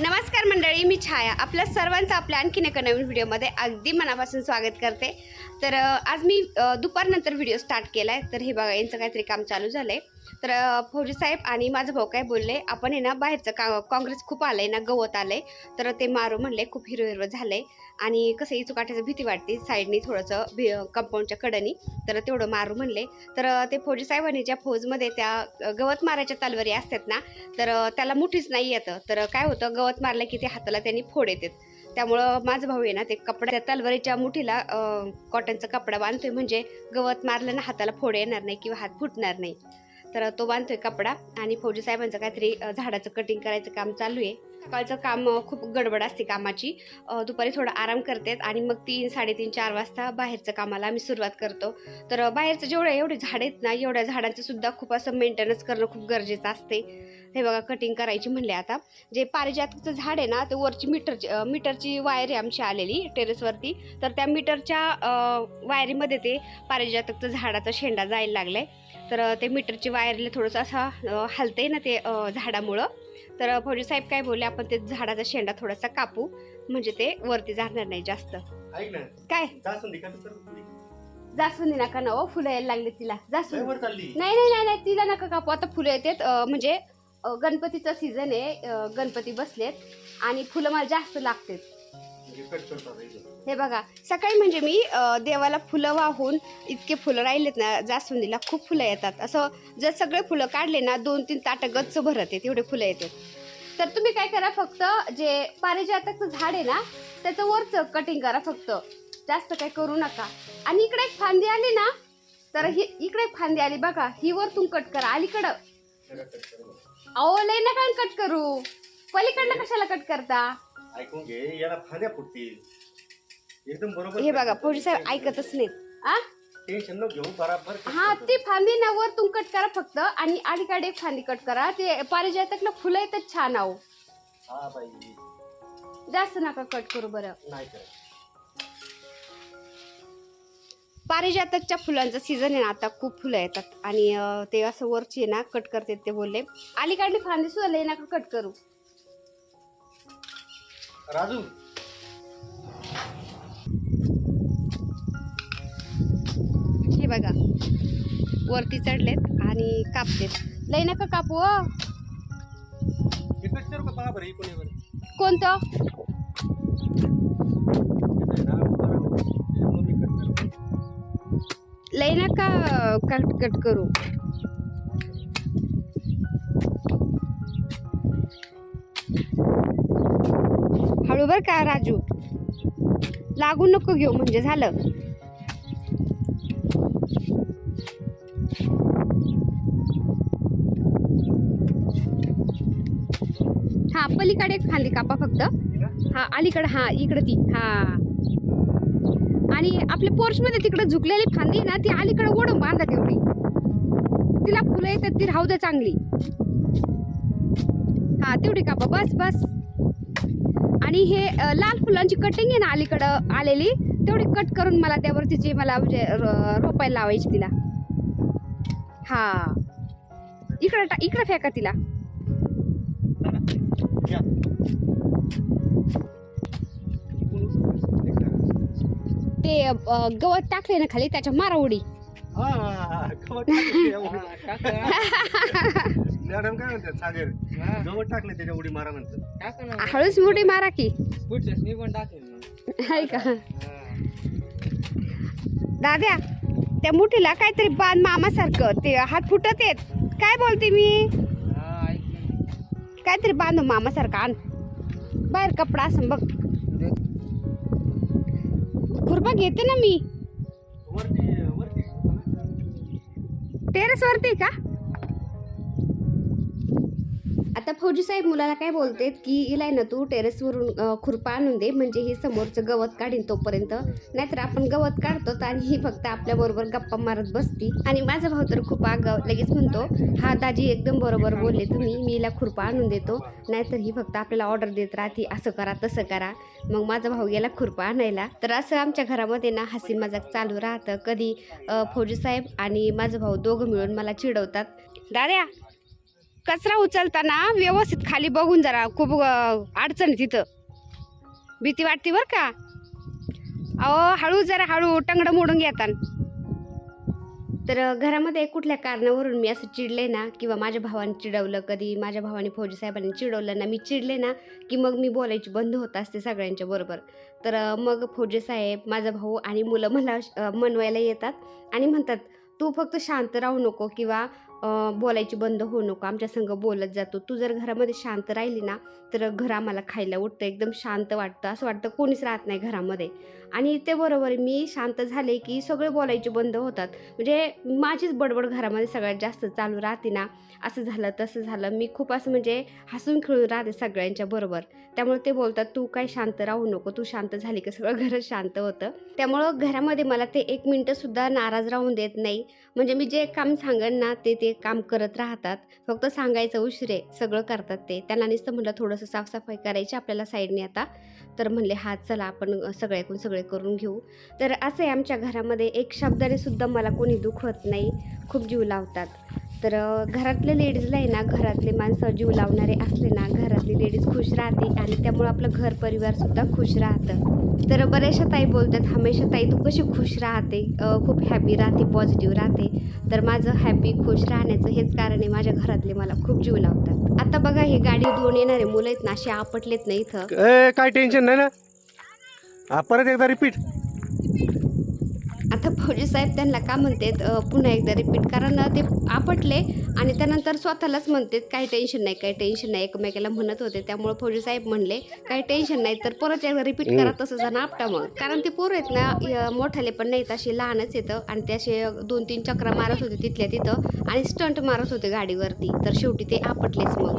नमस्कार मंडळी मी छाया. आपल्या सर्वांचं आपल्या आणखीन एका नवीन व्हिडिओमध्ये अगदी मनापासून स्वागत करते. तर आज मी दुपारनंतर व्हिडिओ स्टार्ट केला आहे तर हे बघा यांचं काहीतरी काम चालू झालं आहे तर फौजी साहेब आणि माझा भाऊ काय बोलले आपण आहे ना बाहेरचं का काँग्रेस खूप आलं आहे ना गवत आलं आहे तर ते मारू म्हणले खूप हिरवं हिरवं झालं आहे आणि कसं इचुकाट्याचं भीती वाटते साईडनी थोडंसं भी कंपाऊंडच्या कडनी. तर तेवढं मारू म्हणले. तर ते फौजी साहेबांनी ज्या फौजमध्ये त्या गवत मारायच्या तलवारी असतात ना तर त्याला मुठीच नाही येतं. तर काय होतं गवत मारलं की ते हाताला त्यांनी फोड येतात. त्यामुळं माझं भाऊ आहे ना ते कपड्या त्या तलवारीच्या मुठीला कॉटनचा कपडा बांधतोय म्हणजे गवत मारलं ना हाताला फोड येणार नाही किंवा हात फुटणार नाही. तर तो बांधतोय कपडा आणि फौजी साहेबांचं काहीतरी झाडाचं कटिंग करायचं काम चालू आहे. सकाळचं काम खूप गडबड असते कामाची. दुपारी थोडा आराम करतात आणि मग तीन साडेतीन चार वाजता बाहेरचं कामाला आम्ही सुरुवात करतो. तर बाहेरचं जेवढं एवढे झाड आहेत ना एवढ्या झाडांचं सुद्धा खूप असं मेंटेनन्स करणं खूप गरजेचं असते. हे बघा कटिंग करायची म्हणले आता. जे पारिजातचं झाड आहे ना ते वरची मीटरची मीटरची वायर आहे आमची आलेली टेरेसवरती तर त्या मीटरच्या वायरीमध्ये ते पारिजातकचं झाडाचा शेंडा जायला लागला आहे तर ते मीटरची वायरला थोडंसं असं अ, हलतंय ना ते झाडामुळं. तर फौजी साहेब काय बोलले आपण ते झाडाचा शेंडा थोडासा कापू म्हणजे ते वरती जाणार नाही जास्त. काय. जास्वंदी नका ना फुलं यायला लागले तिला. जास्वंदी नाही नाही नाही नाही तिला नका कापू. आता फुलं येतात म्हणजे गणपतीचा सीझन आहे गणपती बसलेत आणि फुलं मला जास्त लागतात. हे बघा सकाळी म्हणजे मी देवाला फुलं वाहून इतके फुलं राहिलेत ना जास्वंदीला खूप फुलं येतात. असं जर सगळे फुलं काढले ना दोन तीन ताटं गच्च भरत आहेत एवढे फुलं येतात. तर तुम्ही काय करा फक्त जे पारिजातकचं झाड आहे ना त्याचं वरचं कटिंग करा फक्त. जास्त काय करू नका. आणि इकडे एक फांदी आली ना तर ही इकडे एक फांदी आली बघा ही वरतून कट करा अलीकडं. अहो लय नका कट करू. पलीकडनं कशाला कट करता? ऐकून घे याला फांद्या फुटतील. एकदम बरोबर हे बघा फौजी साहेब ऐकतच नाहीत. आ? टेन्शन न घेऊ बराबर. cut हा. ती फांदी ना वरतून कट करा फक्त आणि अलीकडे एक फांदी कट करा. ते पारिजातकला फुलं येतात छान आहो. हा बाई. जास्त नका कट करू बरं. नाही करत. पारिजातकच्या फुलांचं सीझन आहे ना आता खूप फुलं येतात. आणि अं, ते असं वरची आहे ना कट करते ते बोलले. अलीकडे फांदी सुद्धा लय नका कट करू. राजू बघा. वरती चढलेत आणि कापतेत लय नका कापू हो. कोणतं. लय नका कट कट करू. हळू बर का राजू? लागून नको घेऊ म्हणजे झालं. हा एक खाली कापा फक्त. हा अलीकडे हा इकडे ती. हा. आणि आपल्या पोर्च मध्ये तिकडे झुकलेली फांदी आहे ना ती अलीकडे ओढून बांधा तेवढी. तिला फुलं येतात ती राहू द्या चांगली. हा तेवढी कापा. बस बस. आणि हे लाल फुलांची कटिंग आहे ना अलीकडं आलेली तेवढी कट करून मला त्यावर तिची मला म्हणजे रोपायला लावायची तिला. हा. इकडं टा इकडं फेका तिला. ते अ, गवत टाकले ना खाली त्याच्या मारा उडी. मॅडम काय म्हणतात सागर गवत टाकले त्याच्या उडी मारा म्हणतात हळूच मोठी मारा की. मी पण टाकेल आहे का? दाद्या त्या मुठीला काहीतरी बांध मामासारखं ते हात फुटत येत काय बोलते मी? काहीतरी बांध मामासारखं आण. बाहेर कपडा असं बघ. खुरपा घेते ना मी. टेरेस वरती. का? आता फौजी साहेब मुलाला काय बोलतेत की इलाय ना तू टेरेसवरून खुरपा आणून दे म्हणजे हे समोरचं गवत काढीन तोपर्यंत. नाहीतर आपण गवत काढतो आणि ही फक्त आपल्याबरोबर गप्पा मारत बसती. आणि माझा भाऊ तर खूप आगाव लगेच म्हणतो हा दाजी एकदम बरोबर बोलले तुम्ही मी हिला खुरपा आणून देतो. नाहीतर ही फक्त आपल्याला ऑर्डर देत राहते असं करा तसं करा. मग माझा भाऊ गेला खुरपा आणायला. तर असं आमच्या घरामध्ये ना हसी मजाक चालू राहतं. कधी फौजी साहेब आणि माझा भाऊ दोघं मिळून मला चिडवतात. दाद्या कचरा उचलताना व्यवस्थित खाली बघून जरा खूप अडचण आहे तिथं. भीती वाटते बरं का? अहो हळू जरा हळू टंगडं मोडून घेतात तर घरामध्ये कुठल्या कारणावरून मी असं चिडले ना किंवा माझ्या भावाने चिडवलं कधी माझ्या भावाने फौजी साहेबांनी चिडवलं ना मी चिडले ना की मग मी बोलायची बंद होत असते सगळ्यांच्या बरोबर. तर मग फौजी साहेब माझा भाऊ आणि मुलं मला मनवायला येतात आणि म्हणतात तू फक्त शांत राहू नको किंवा बोलायची बंद होऊ नको आमच्या संग बोलत जातो. तू जर घरामध्ये शांत राहिली ना तर घर आम्हाला खायला उठतं एकदम शांत वाटतं. असं वाटतं कोणीच राहत नाही घरामध्ये. आणि ते बरोबर मी शांत झाले की सगळे बोलायचे बंद होतात. म्हणजे माझीच बडबड घरामध्ये सगळ्यात जास्त चालू राहते ना असं झालं तसं झालं. मी खूप असं म्हणजे हसून खेळून राहते सगळ्यांच्या बरोबर. त्यामुळे ते बोलतात तू काय शांत राहू नको तू शांत झाली का? सगळं घर शांत होतं. त्यामुळं घरामध्ये मला ते एक मिनटंसुद्धा नाराज राहून देत नाही. म्हणजे मी जे काम सांगेन ना ते ते काम करत राहतात. फक्त सांगायचं उशिरे सगळं करतात ते. त्यांना नुसतं म्हटलं थोडंसं साफसफाई करायची आपल्याला साईडने आता. तर म्हणले हा चला आपण सगळ्याकडून सगळे करून घेऊ. तर असं आहे आमच्या घरामध्ये. एक शब्दाने सुद्धा मला कोणी दुखवत नाही. खूप जीव लावतात. तर घरातल्या घरातले लेडीजला आहे ना घरातले माणसं जीव लावणारे असले ना घरातली लेडीज खुश राहते आणि त्यामुळं आपलं घर परिवारसुद्धा खुश राहतं. तर बऱ्याचशा ताई बोलतात हमेशा ताई तू कशी खुश राहते? खूप हॅपी राहते पॉझिटिव्ह राहते. तर माझं हॅपी खुश राहण्याचं हेच कारण आहे माझ्या घरातले मला खूप जीव लावतात. आता बघा हे गाडी दोन येणारे मुलं आहेत ना असे आपटलेत नाही इथं. काय टेन्शन नाही ना? परत एकदा रिपीट आता फौजी साहेब त्यांना का म्हणतात पुन्हा एकदा रिपीट कारण ते आपटले आणि त्यानंतर स्वतःलाच म्हणतात काही टेन्शन नाही काही टेन्शन नाही. एकमेकाला म्हणत होते. त्यामुळे फौजी साहेब म्हणले काही टेन्शन नाही तर परत एकदा रिपीट करा तसं जण आपटा मग. कारण ते पोरं आहेत ना मोठाले पण नाहीत असे लहानच येतं आणि ते असे दोन तीन चक्रा मारत होते तिथल्या तिथं आणि स्टंट मारत होते गाडीवरती. तर शेवटी ते आपटलेच मग.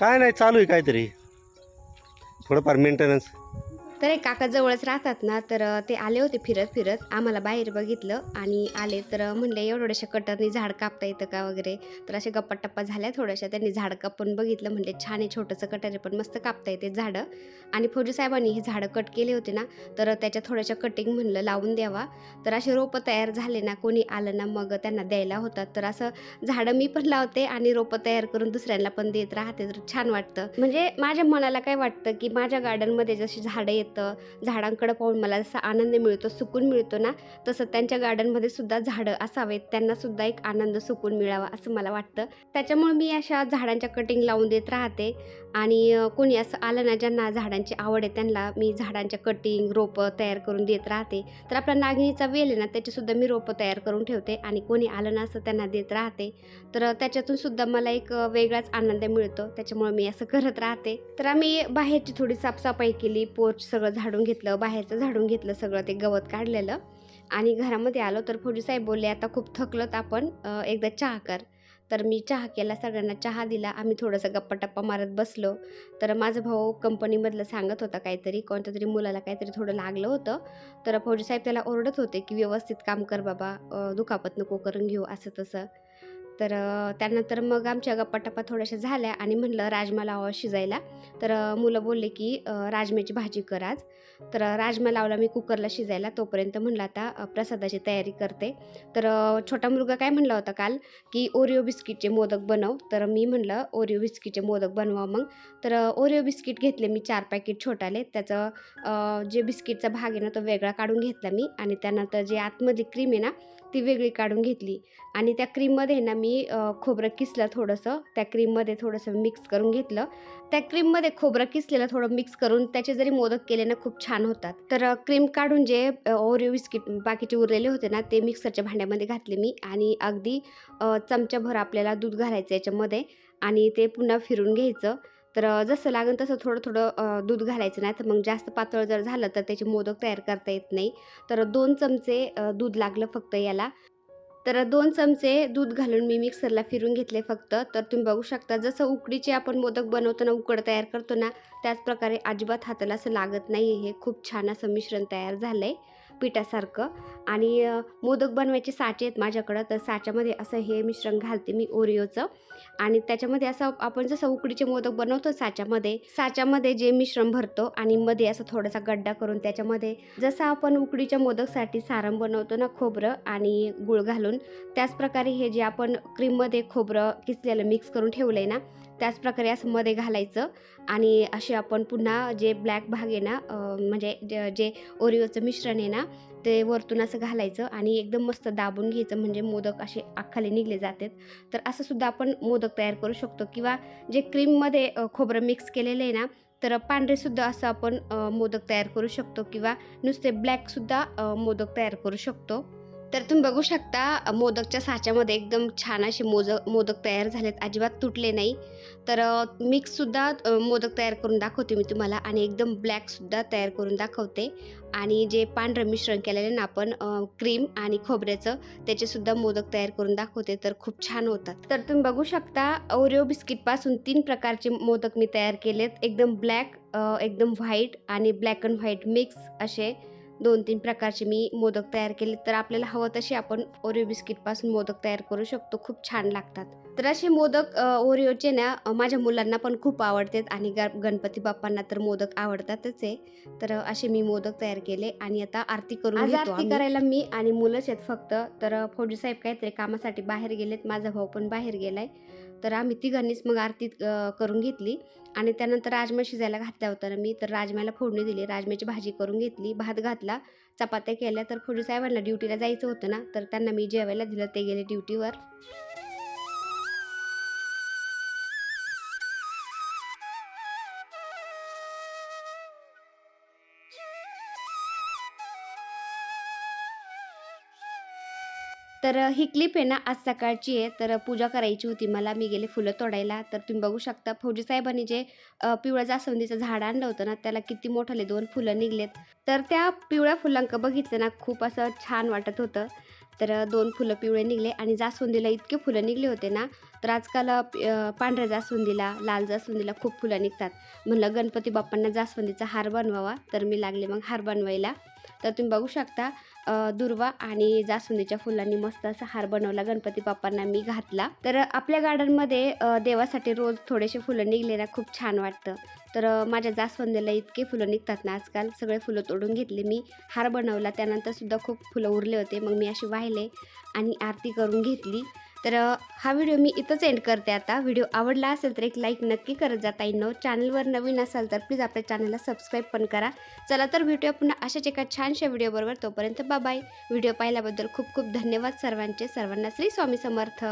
काय नाही चालू आहे काहीतरी. थोडंफार मेंटेनन्स तर एक काका जवळच राहतात ना तर ते आले होते फिरत फिरत आम्हाला बाहेर बघितलं आणि आले तर म्हणले एवढ्याशा कटरनी झाड कापता येतं का वगैरे? तर असे गप्पा टप्पा झाल्या थोड्याशा त्यांनी झाड कापून बघितलं म्हणले छान आहे छोटंसं कटर आहे पण मस्त कापता येते झाडं. आणि फौजी साहेबांनी हे झाडं कट केले होते ना तर त्याच्या थोड्याशा कटिंग म्हणलं लावून द्यावा. तर असे रोपं तयार झाले ना कोणी आलं ना मग त्यांना द्यायला होतात. तर असं झाडं मी पण लावते आणि रोपं तयार करून दुसऱ्यांना पण देत राहते तर छान वाटतं. म्हणजे माझ्या मनाला काय वाटतं की माझ्या गार्डनमध्ये जशी झाडं येत झाडांकडे पाहून मला जसा आनंद मिळतो सुकून मिळतो ना तसं त्यांच्या गार्डनमध्ये सुद्धा झाडं असावेत त्यांनासुद्धा एक आनंद सुकून मिळावा असं मला वाटतं. त्याच्यामुळे मी अशा झाडांच्या कटिंग लावून देत राहते आणि कोणी असं आलं ना ज्यांना झाडांची आवड आहे त्यांना मी झाडांच्या कटिंग रोपं तयार करून देत राहते. तर आपला नागणीचा वेल आहे ना त्याचीसुद्धा मी रोपं तयार करून ठेवते आणि कोणी आलं ना असं त्यांना देत राहते. तर त्याच्यातून सुद्धा मला एक वेगळाच आनंद मिळतो त्याच्यामुळे मी असं करत राहते. तर आम्ही बाहेरची थोडी साफसफाई केली पोर्च सगळं झाडून घेतलं बाहेरचं झाडून घेतलं सगळं ते गवत काढलेलं. आणि घरामध्ये आलो तर फौजीसाहेब बोलले आता खूप थकलं आपण एकदा चहा कर. तर मी चहा केला सगळ्यांना चहा दिला. आम्ही थोडंसं गप्पा टप्पा मारत बसलो. तर माझा भाऊ कंपनीमधलं सांगत होता काहीतरी कोणत्या तरी मुलाला काहीतरी थोडं लागलं होतं. तर फौजीसाहेब त्याला ओरडत होते की व्यवस्थित काम कर बाबा दुखापत नको करून घेऊ असं तसं तर त्यानंतर मग आमच्या गप्पाटप्पा थोड्याशा झाल्या आणि म्हणलं राजमा लावा शिजायला. तर मुलं बोलले की राजम्याची भाजी कर आज. तर राजमा लावला मी कुकरला शिजायला. तोपर्यंत म्हणलं आता प्रसादाची तयारी करते. तर छोटा मुलगा काय म्हणला होता काल की ओरिओ बिस्किटचे मोदक बनव. तर मी म्हणलं ओरिओ बिस्किटचे मोदक बनवा मग. तर ओरिओ बिस्किट घेतले मी चार पॅकेट छोटाले. त्याचं जे बिस्किटचा भाग आहे ना तो वेगळा काढून घेतला मी. आणि त्यानंतर जे आतमध्ये क्रीम आहे ना ती वेगळी काढून घेतली. आणि त्या क्रीममध्ये ना मी खोबरं किसलं थोडंसं. त्या क्रीममध्ये थोडंसं मिक्स करून घेतलं. त्या क्रीममध्ये खोबरं किसलेलं थोडं मिक्स करून त्याचे जरी मोदक केले ना खूप छान होतात. तर क्रीम काढून जे ओरिओ बिस्किट बाकीचे उरलेले होते ना ते मिक्सरच्या भांड्यामध्ये घातले मी. आणि अगदी चमच्याभर आपल्याला दूध घालायचं याच्यामध्ये. आणि ते पुन्हा फिरून घ्यायचं. तर जसं लागेल तसं थोडं थोडं दूध घालायचं. नाही तर मग जास्त पातळ जर झालं तर त्याचे मोदक तयार करता येत नाही. तर दोन चमचे दूध लागलं फक्त याला. तर दोन चमचे दूध घालून मी मिक्सरला फिरून घेतले फक्त. तर तुम्ही बघू शकता जसं उकडीचे आपण मोदक बनवतो ना उकड तयार करतो ना त्याचप्रकारे अजिबात हाताला असं लागत नाही हे खूप छान असं मिश्रण तयार झालं आहे पिठासारखं. आणि मोदक बनवायचे साचे आहेत माझ्याकडं तर साच्यामध्ये असं हे मिश्रण घालते मी ओरिओचं. आणि त्याच्यामध्ये असं आपण जसं उकडीचे मोदक बनवतो साच्यामध्ये साच्यामध्ये जे मिश्रण भरतो आणि मध्ये असं थोडासा गड्डा करून त्याच्यामध्ये जसं आपण उकडीच्या मोदकसाठी सारण बनवतो ना खोबरं आणि गुळ घालून त्याच प्रकारे हे जे आपण क्रीममध्ये खोबरं किसलेलं मिक्स करून ठेवलं आहे ना त्याच प्रकारे असं मध्ये घालायचं. आणि असे आपण पुन्हा जे ब्लॅक भाग आहे ना म्हणजे जे- जे ओरिओचं मिश्रण आहे ना ते वरतून असं घालायचं आणि एकदम मस्त दाबून घ्यायचं. म्हणजे मोदक असे आखाली निघले जातात. तर असं सुद्धा आपण मोदक तयार करू शकतो. किंवा जे क्रीममध्ये खोबरं मिक्स केलेलं आहे ना तर पांढरेसुद्धा असं आपण मोदक तयार करू शकतो. किंवा नुसते ब्लॅकसुद्धा मोदक तयार करू शकतो. तर तुम्ही बघू शकता मोदकच्या साच्यामध्ये एकदम छान असे मोज मोदक तयार झालेत. अजिबात तुटले नाही. तर मिक्ससुद्धा मोदक तयार करून दाखवते मी तुम्हाला आणि एकदम ब्लॅकसुद्धा तयार करून दाखवते. आणि जे पांढरं मिश्रण केलेलं ना आपण क्रीम आणि खोबऱ्याचं त्याचेसुद्धा मोदक तयार करून दाखवते तर खूप छान होतात. तर तुम्ही बघू शकता ओरिओ बिस्किटपासून तीन प्रकारचे मोदक मी तयार केलेत. एकदम ब्लॅक एकदम व्हाईट आणि ब्लॅक अँड व्हाईट मिक्स असे दोन तीन प्रकारचे मी मोदक तयार केले तर आपल्याला हवं तसे आपण ओरिओ बिस्किटपासून मोदक तयार करू शकतो. खूप छान लागतात. तर असे मोदक ओरिओचे ना माझ्या मुलांना पण खूप आवडतात आणि ग गणपती बाप्पांना तर मोदक आवडतातच आहे. तर असे मी मोदक तयार केले आणि आता आरती करून आरती. करायला मी आणि मुलंच आहेत फक्त. तर फौजी साहेब काहीतरी कामासाठी बाहेर गेलेत माझा भाऊ पण बाहेर गेलाय. तर आम्ही तिघांनीच मग आरती करून घेतली आणि त्यानंतर राजमा शिजायला घातल्या होत्या ना मी तर राजम्याला फोडणी दिली. राजम्याची भाजी करून घेतली भात घातला चपात्या केल्या. तर फौजी साहेबांना ड्युटीला जायचं होतं ना तर त्यांना मी जेवायला दिलं ते गेले ड्युटीवर तर ही क्लिप आहे ना आज सकाळची आहे. तर पूजा करायची होती. मला मी गेले फुलं तोडायला. तर तुम्ही बघू शकता फौजी साहेबांनी जे पिवळ्या जास्वंदीचं झाड आणलं होतं ना त्याला किती मोठाले दोन फुलं निघलेत. तर त्या पिवळ्या फुलांक बघितलं ना खूप असं छान वाटत होतं. तर दोन फुलं पिवळे निघले आणि जास्वंदीला इतके फुलं निघले होते ना तर आजकाल पांढऱ्या जास्वंदीला लाल जास्वंदीला खूप फुलं निघतात. म्हणलं गणपती बाप्पांना जास्वंदीचा हार बनवावा. तर मी लागले मग हार बनवायला. तर तुम्ही बघू शकता दुर्वा आणि जास्वंदीच्या फुलांनी मस्त असा हार बनवला गणपती बाप्पांना मी घातला. तर आपल्या गार्डनमध्ये देवासाठी रोज थोडेसे फुलं निघले ना खूप छान वाटतं. तर माझ्या जास्वंदीला इतके फुलं निघतात ना आजकाल सगळे फुलं तोडून घेतले मी. हार बनवला त्यानंतरसुद्धा खूप फुलं उरले होते मग मी असे वाहिले आणि आरती करून घेतली. तर हा व्हिडिओ मी इथंच एंड करते आता. व्हिडिओ आवडला असेल तर एक लाईक नक्की करत जाता नो चॅनलवर नवीन असाल तर प्लीज आपल्या चॅनलला सबस्क्राईब पण करा. चला तर भेटूया पुन्हा अशाच एका छानशा व्हिडिओबरोबर तोपर्यंत बाय व्हिडिओ पाहिल्याबद्दल खूप खूप धन्यवाद सर्वांचे. सर्वांना श्री स्वामी समर्थ.